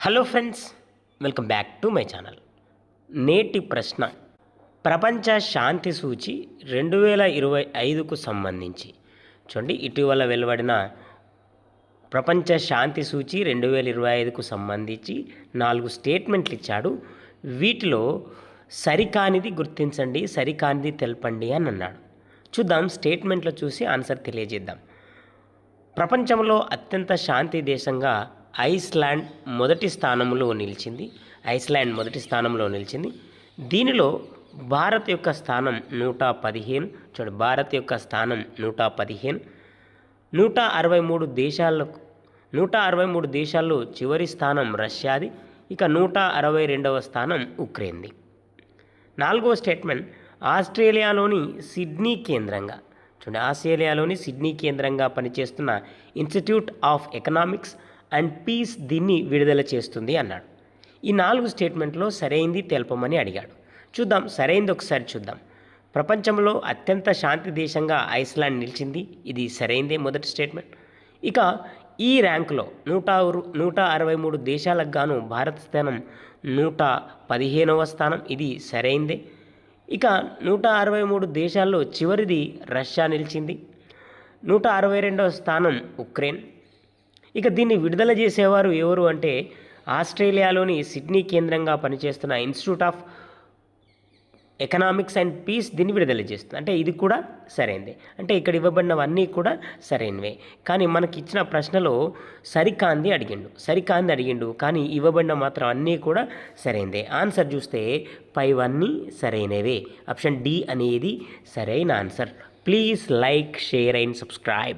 Hello friends welcome back to my channel. నేటి ప్రశ్న ప్రపంచ శాంతి సూచి రెండు వేల ఇరవై ఐదుకు సంబంధించి. చూడండి ఇటీవల వెలువడిన ప్రపంచ శాంతి సూచి రెండు వేల ఇరవై ఐదుకు సంబంధించి నాలుగు స్టేట్మెంట్లు ఇచ్చాడు. వీటిలో సరికానిది గుర్తించండి సరికానిది తెలపండి అని అన్నాడు. చూద్దాం స్టేట్మెంట్లో చూసి ఆన్సర్ తెలియజేద్దాం. ప్రపంచంలో అత్యంత శాంతి దేశంగా ఐస్లాండ్ మొదటి స్థానంలో నిలిచింది. ఐస్లాండ్ మొదటి స్థానంలో నిలిచింది. దీనిలో భారత్ యొక్క స్థానం నూట పదిహేను. చూడండి భారత్ యొక్క స్థానం నూట పదిహేను. నూట అరవై మూడు దేశాలకు నూట అరవై మూడు దేశాల్లో చివరి స్థానం రష్యాది. ఇక నూట అరవై రెండవ స్థానం ఉక్రెయిన్ది. నాలుగవ స్టేట్మెంట్ ఆస్ట్రేలియాలోని సిడ్నీ కేంద్రంగా. చూడండి ఆస్ట్రేలియాలోని సిడ్నీ కేంద్రంగా పనిచేస్తున్న Institute of Economics and Peace దీన్ని విడుదల చేస్తుంది అన్నాడు. ఈ నాలుగు స్టేట్మెంట్లో సరైంది తెలపమని అడిగాడు. చూద్దాం సరైంది ఒకసారి చూద్దాం. ప్రపంచంలో అత్యంత శాంతి దేశంగా ఐస్లాండ్ నిలిచింది. ఇది సరైందే మొదటి స్టేట్మెంట్. ఇక ఈ ర్యాంకులో నూట నూట అరవై మూడు దేశాలకు గాను భారత స్థానం నూట పదిహేనవ స్థానం. ఇది సరైందే. ఇక నూట అరవై మూడు దేశాల్లో చివరిది రష్యా నిలిచింది. నూట అరవై రెండవ స్థానం ఉక్రెయిన్. ఇక దీన్ని విడుదల చేసేవారు ఎవరు అంటే ఆస్ట్రేలియాలోని సిడ్నీ కేంద్రంగా పనిచేస్తున్న Institute of Economics and Peace దీన్ని విడుదల చేస్తుంది. అంటే ఇది కూడా సరైనదే. అంటే ఇక్కడ ఇవ్వబడినవన్నీ కూడా సరైనవే. కానీ మనకి ఇచ్చిన ప్రశ్నలో సరికాంది అడిగిండు. సరికాంది అడిగిండు. కానీ ఇవ్వబడిన మాత్రం అన్నీ కూడా సరైనదే. ఆన్సర్ చూస్తే పైవన్నీ సరైనవే. ఆప్షన్ డి అనేది సరైన answer. Please like share and subscribe.